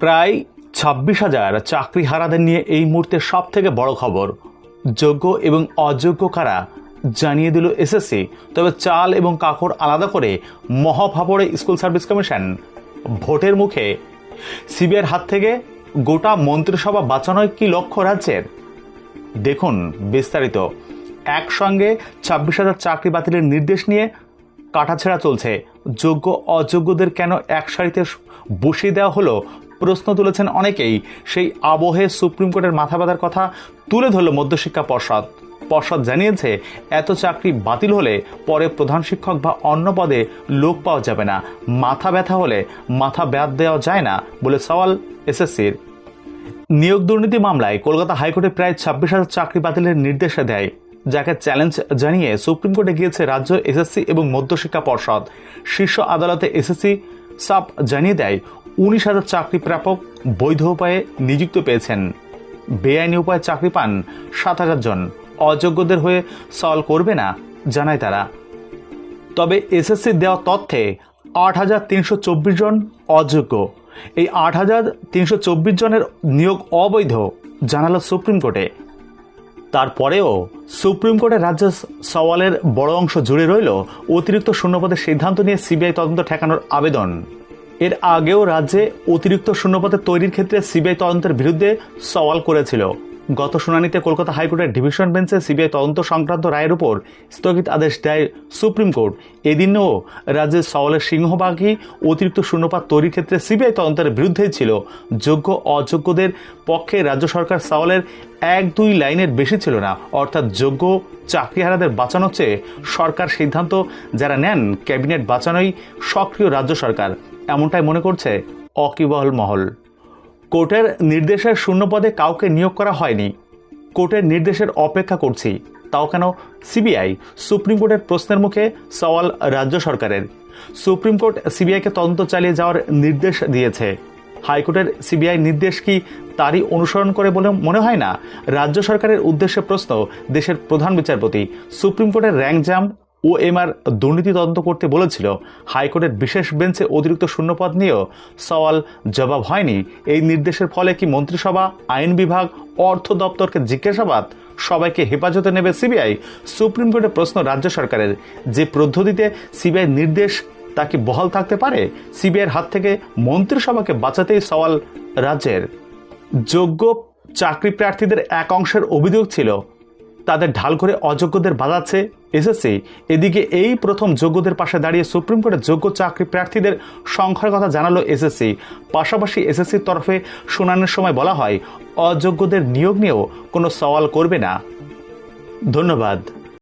প্রায় ছাব্বিশ হাজার চাকরি হারাদের নিয়ে এই মুহূর্তে সব থেকে বড় খবর। যোগ্য এবং অযোগ্য কারা জানিয়ে দিল এসএসসি। তবে চাল এবং কাকড় আলাদা করে মহাভাবরে স্কুল সার্ভিস কমিশন ভোটের মুখে। সিবিআইয়ের হাত থেকে গোটা মন্ত্রিসভা বাঁচানোয় কি লক্ষ্য রাজ্যের? দেখুন বিস্তারিত। একসঙ্গে ছাব্বিশ হাজার চাকরি বাতিলের নির্দেশ নিয়ে কাটাছেড়া চলছে। যোগ্য অযোগ্যদের কেন এক সারিতে বসিয়ে দেওয়া হলো প্রশ্ন তুলেছেন অনেকেই। সেই আবহে সুপ্রিম কোর্টের মাথা ব্যথার কথা তুলে ধরল মধ্যশিক্ষা পর্ষদ। পর্ষদ জানিয়েছে, এত চাকরি বাতিল হলে পরে প্রধান শিক্ষক বা অন্য পদে লোক পাওয়া যাবে না। মাথা ব্যথা হলে মাথা ব্যাত দেওয়া যায় না বলে সওয়াল এসএসসির। নিয়োগ দুর্নীতি মামলায় কলকাতা হাইকোর্টে প্রায় ছাব্বিশ হাজার চাকরি বাতিলের নির্দেশ দেয়, যাকে চ্যালেঞ্জ জানিয়ে সুপ্রিম কোর্টে গিয়েছে রাজ্য এসএসসি এবং মধ্যশিক্ষা পর্ষদ। শীর্ষ আদালতে এসএসসি সাপ জানিয়ে দেয় উনিশ হাজার চাকরি প্রাপক বৈধ উপায়ে নিযুক্ত পেয়েছেন। বেআইনি উপায়ে চাকরি পান সাত হাজার জন। অযোগ্যদের হয়ে সওয়াল করবে না, জানায় তারা। তবে এসএসসির দেওয়া তথ্যে আট হাজার তিনশো চব্বিশ জন অযোগ্য। এই আট হাজার তিনশো চব্বিশ জনের নিয়োগ অবৈধ, জানালো সুপ্রিম কোর্টে। তারপরেও সুপ্রিম কোর্টে রাজ্য সওয়ালের বড় অংশ জুড়ে রইল অতিরিক্ত শূন্যপদের সিদ্ধান্ত নিয়ে সিবিআই তদন্ত ঠেকানোর আবেদন। এর আগেও রাজ্যে অতিরিক্ত শূন্যপদের তৈরির ক্ষেত্রে সিবিআই তদন্তের বিরুদ্ধে সওয়াল করেছিল। গত শুনানিতে কলকাতা হাইকোর্টের ডিভিশন বেঞ্চে সিবিআই তদন্ত সংক্রান্ত রায়ের উপর স্থগিত আদেশ দেয় সুপ্রিম কোর্ট। এদিনও রাজ্যের সওয়ালের সিংহভাগই অতিরিক্ত শূন্যপাত তৈরির ক্ষেত্রে সিবিআই তদন্তের বিরুদ্ধেই ছিল। যোগ্য অযোগ্যদের পক্ষে রাজ্য সরকার সওয়ালের এক দুই লাইনের বেশি ছিল না। অর্থাৎ যোগ্য চাকরিহারাদের বাঁচানোর চেয়ে সরকার সিদ্ধান্ত যারা নেন ক্যাবিনেট বাঁচানোই সক্রিয় রাজ্য সরকার। এমনটাই মনে করছে অকিবহল মহল। কোর্টের নির্দেশের শূন্য পদে কাউকে নিয়োগ করা হয়নি। কোর্টের নির্দেশের অপেক্ষা করছি, তাও কেন সিবিআই, সুপ্রিম কোর্টের প্রশ্নের মুখে সওয়াল রাজ্য সরকারের। সুপ্রিম কোর্ট সিবিআইকে তদন্ত চালিয়ে যাওয়ার নির্দেশ দিয়েছে। হাইকোর্টের সিবিআই নির্দেশ কি তারই অনুসরণ করে বলে মনে হয় না? রাজ্য সরকারের উদ্দেশ্যে প্রশ্ন, দেশের প্রধান বিচারপতি, সুপ্রিম কোর্টের র্যাঙ্ক জাম ও এমআর দুর্নীতি তদন্ত করতে বলেছিল। হাইকোর্টের বিশেষ বেঞ্চে অতিরিক্ত শূন্যপদ নিয়েও সওয়াল জবাব হয়নি। এই নির্দেশের ফলে কি মন্ত্রিসভা, আইন বিভাগ, অর্থ দপ্তরকে জিজ্ঞাসাবাদ, সবাইকে হেফাজতে নেবে সিবিআই? সুপ্রিম কোর্টের প্রশ্ন রাজ্য সরকারের। যে পদ্ধতিতে সিবিআই নির্দেশ, তা কি বহাল থাকতে পারে? সিবিআইয়ের হাত থেকে মন্ত্রিসভাকে বাঁচাতেই সওয়াল রাজ্যের। যোগ্য চাকরি প্রার্থীদের এক অংশের অভিযোগ ছিল। তাদের ঢাল করে অযোগ্যদের বাজাচ্ছে। এসএসসি, এদিকে এই প্রথম যোগ্যদের পাশে দাঁড়িয়ে সুপ্রিম কোর্টের যোগ্য চাকরি প্রার্থীদের সংখ্যার কথা জানালো এসএসসি। পাশাপাশি এসএসসির তরফে শুনানির সময় বলা হয়, অযোগ্যদের নিয়োগ নিয়েও কোনো সওয়াল করবে না। ধন্যবাদ।